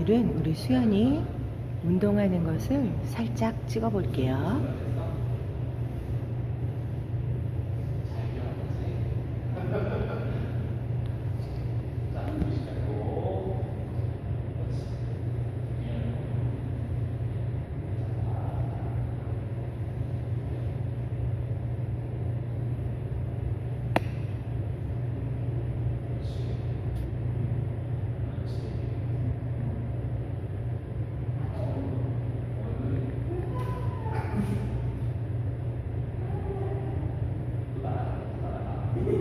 오늘은 우리 수연이 운동하는 것을 살짝 찍어 볼게요. Thank you.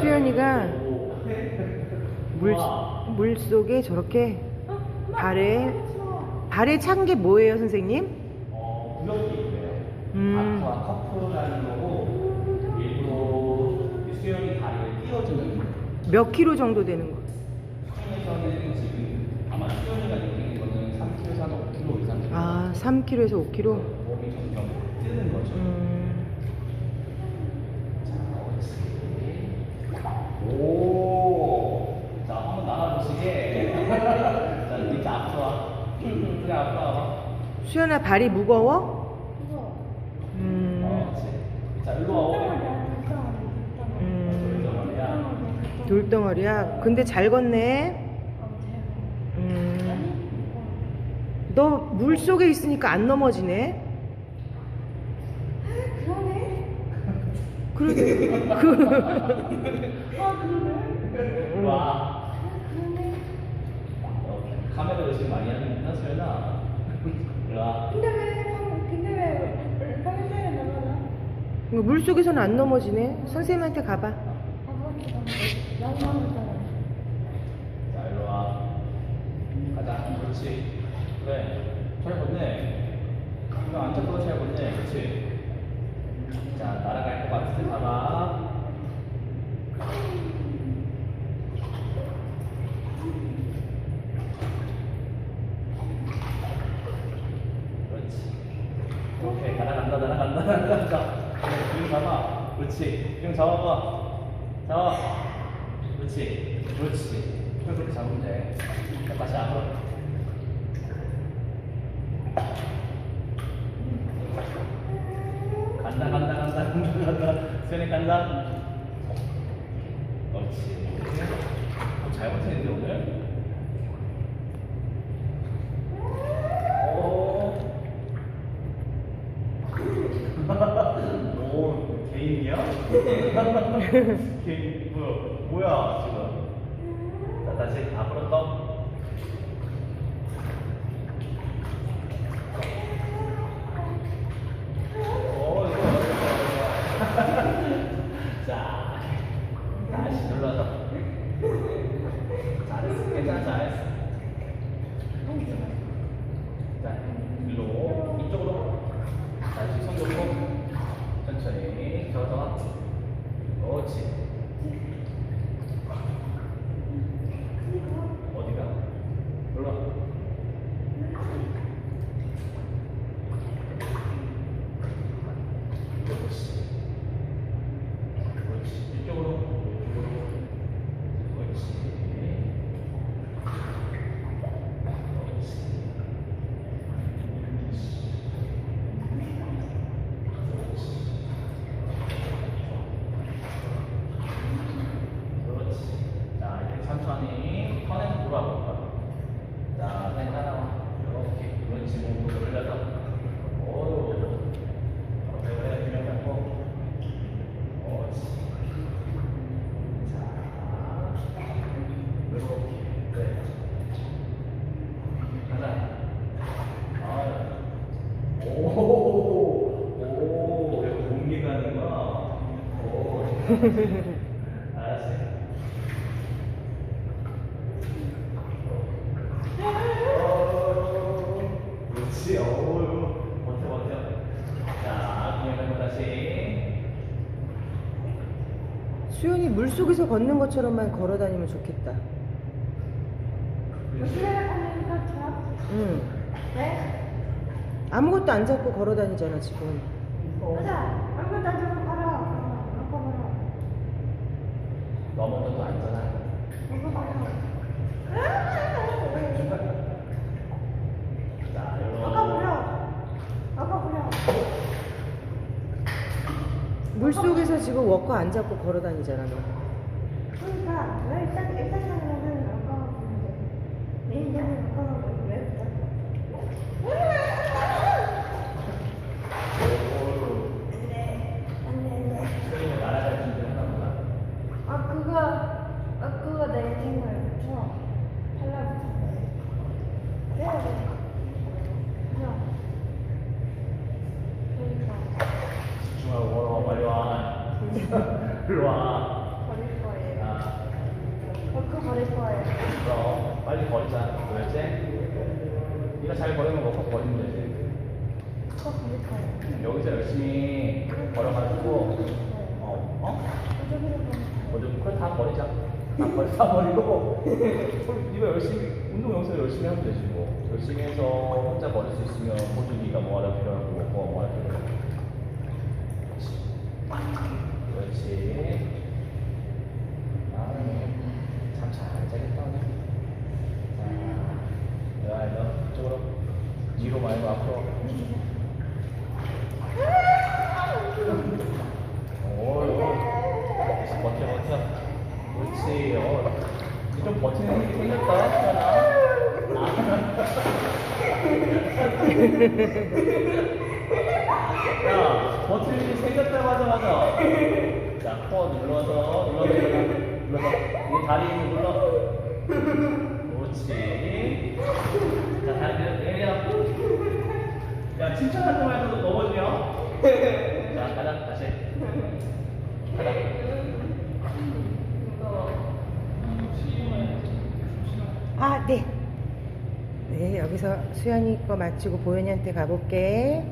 수연이가 물, 물 속에 저렇게 발에 발에 찬 게 뭐예요, 선생님? 음. 몇 킬로 정도 되는 거? 3kg에서 5kg? 음. 수현아 발이 무거워? 무거워. 음. 어, 돌덩어리야. 돌덩어리야. 근데 잘 걷네. 너 물 속에 있으니까 안 넘어지네. 그러게. 그, 일로 와. 어, 카메라 의식 많이 하는구나, 수연아. 일로 와. 물 속에서는 안 넘어지네. 선생님한테 가봐. 자, 일로 와. 가자. 그렇지. 그래. 잘 걷네. 이거 앉아도 잘 걷네. 그렇지. 자, 날아갈 것 같은데, 봐봐. 그렇지. 오케이, 날아간다, 날아간다, 날아간다. 뒤로 가봐. 그렇지. 형 잡아봐. 잡아. 그렇지. 그렇지. 형 그렇게 잡으면 돼. 자, 다시 앞으로. 간다, 간다, 간다, 간다, 간다. 수현이 간다. 그렇지. 어, 잘못했는데, 오늘? 오. 오, 개인이야? 개인, 뭐야, 뭐야, 지금. 자, 다시 앞으로 떠. 오, 이거 자, 다시 눌러서. 잘했어, 괜찮아, 잘했어. 자, 일로, 이쪽으로. 다시 손 놓고, 천천히 저어서. 그렇지. 어디가? 눌러. 그렇지. 그렇지. 이쪽으로. 이쪽으로. 그렇지. 그렇지. 자, 이제 천천히 턴에서 돌아볼까. 자, 펜 하나. 이렇게. 그렇지. 몸으로 돌려서. 오. 그래, 그냥 잡고. 그렇지. 자, 이렇게. 그래. 가자. 아, 오, 오, 이거 공기가 아니구나. 오. 알았어. 그렇지. 어우, 버텨, 버텨. 자, 그냥 다시. 수연이 물 속에서 걷는 것처럼만 걸어 다니면 좋겠다. 응. 네? 아무것도 안 잡고 걸어 다니잖아, 지금. 얼굴 따지고 가라. 아까 봐라. 넘어져도 안전하. 얼굴 봐라. 자, 아까 요런. 보라. 아까 보라. 물 속에서 지금 워커 안 잡고 걸어 다니잖아, 너. 그러니까 왜 일단 일단 하면은 아까 보는데 내 인생은 아까 보는데 왜 그래? 안돼 안돼 수영이 날아갈 준비 하나 보다. 아 그거 아 그거 내 인생을 저 달라붙었네. 네. 그죠? 그러니까 집중하고 와, 빨리 와. 일로 와. 버릴 거예요. 아, 어, 그거 버릴 거예요. 그럼 빨리 버리자. 왜지? 네가 잘 버리면 먹고 버리면 되지. 그거 버릴 거예요. 여기서 열심히 걸어가지고 어, 어? 저기로 버릴 거예요. 먼저 그걸 다 버리자. 다 버리 다 버리고 네가 열심히 운동 여기서 열심히 하면 되지 뭐. 열심히 해서 혼자 버릴 수 있으면 모두 네가 뭐 하다 필요하고 뭐 하다 필요하고. 그렇지. 참잘 자겠다. 자, 야, 너 이쪽으로 뒤로 말고 앞으로. 오, 버텨 버텨. 그렇지. 어, 좀 버티는 힘이 생겼다. 아. 야, 힘이 생겼다마자 맞아. 자, 코어 눌러서 눌러서 눌러서 이 다리 눌러. 그렇지. 자, 다리 내려. 야, 칭찬할 때만 해도 넘어지면. 자, 가자, 다시. 가자. 아, 네. 네, 여기서 수연이 거 마치고 보현이한테 가볼게.